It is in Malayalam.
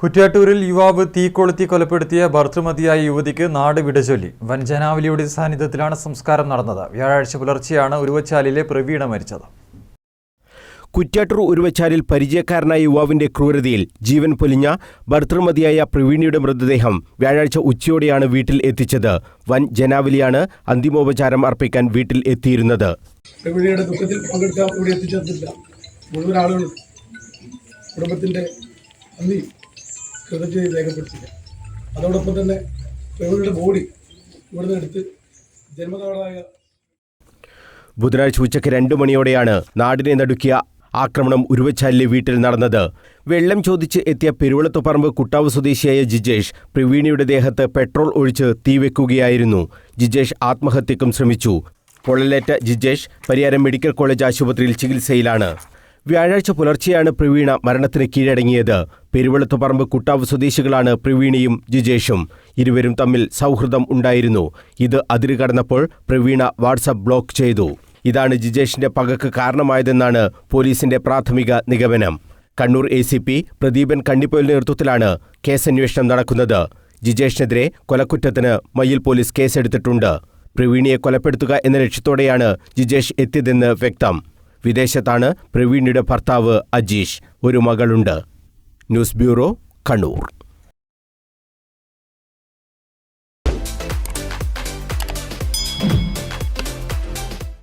കുറ്റ്യാട്ടൂരിൽ യുവാവ് തീ കൊളുത്തി കൊലപ്പെടുത്തിയ ഭർത്തൃമതിയായ യുവതിക്ക് നാട് വിടചൊല്ലി വഞ്ചനാവലിയുടെ ജനാവലിയുടെ സാന്നിധ്യത്തിലാണ് സംസ്കാരം നടന്നത്. വ്യാഴാഴ്ച പുലർച്ചെയാണ് ഉരുവച്ചാലിലെ പ്രവീണ മരിച്ചത്. കുറ്റ്യാട്ടൂർ ഉരുവച്ചാലിൽ പരിചയക്കാരനായ യുവാവിന്റെ ക്രൂരതയിൽ ജീവൻ പൊലിഞ്ഞ ഭർത്തൃമതിയായ പ്രവീണിയുടെ മൃതദേഹം വ്യാഴാഴ്ച ഉച്ചയോടെയാണ് വീട്ടിൽ എത്തിച്ചത്. വൻ ജനാവലിയാണ് അന്തിമോപചാരം അർപ്പിക്കാൻ വീട്ടിൽ എത്തിയിരുന്നത്. പ്രവീണിയുടെ ദുഃഖത്തിൽ പങ്കെടുക്കാൻ ഇവിടെ എത്തിച്ചേർന്നില്ല മുഴുവൻ ആളുകളും കുടുംബത്തിന്റെ നന്ദി കൃതജ്ഞത രേഖപ്പെടുത്തില്ല അതോടൊപ്പം തന്നെ പ്രവീണിയുടെ ബോഡി ഇവിടുന്ന് എടുത്ത് ജന്മനാടായ ബുധനാഴ്ച ഉച്ചയ്ക്ക് രണ്ടു മണിയോടെയാണ് നാടിനെ നടുക്കിയ ആക്രമണം ഉരുവച്ചാലിലെ വീട്ടിൽ നടന്നത്. വെള്ളം ചോദിച്ച് എത്തിയ പെരുവളത്തുപറമ്പ് കുട്ടാവ് സ്വദേശിയായ ജിജേഷ് പ്രവീണിയുടെ ദേഹത്ത് പെട്രോൾ ഒഴിച്ച് തീവെക്കുകയായിരുന്നു ജിജേഷ് ആത്മഹത്യക്കും ശ്രമിച്ചു. പൊള്ളലേറ്റ ജിജേഷ് പരിയാരം മെഡിക്കൽ കോളേജ് ആശുപത്രിയിൽ ചികിത്സയിലാണ്. വ്യാഴാഴ്ച പുലർച്ചെയാണ് പ്രവീണ മരണത്തിന് കീഴടങ്ങിയത്. പെരുവെളുത്തുപറമ്പ് കുട്ടാവ് സ്വദേശികളാണ് പ്രവീണയും ജിജേഷും. ഇരുവരും തമ്മിൽ സൗഹൃദം ഉണ്ടായിരുന്നു. ഇത് അതിര് കടന്നപ്പോൾ പ്രവീണ വാട്സപ്പ് ബ്ലോക്ക് ചെയ്തു. ഇതാണ് ജിജേഷിന്റെ പകക്ക് കാരണമായതെന്നാണ് പോലീസിന്റെ പ്രാഥമിക നിഗമനം. Kannur A C P Pradeepan Kannippoyil നേതൃത്വത്തിലാണ് കേസന്വേഷണം നടക്കുന്നത്. ജിജേഷിനെതിരെ കൊലക്കുറ്റത്തിന് മയിൽ പോലീസ് കേസെടുത്തിട്ടുണ്ട്. പ്രവീണിയെ കൊലപ്പെടുത്തുക എന്ന ലക്ഷ്യത്തോടെയാണ് ജിജേഷ് എത്തിയതെന്ന് വ്യക്തം. വിദേശത്താണ് പ്രവീണിയുടെ ഭർത്താവ് അജീഷ്. ഒരു മകളുണ്ട്. News bureau Kannur.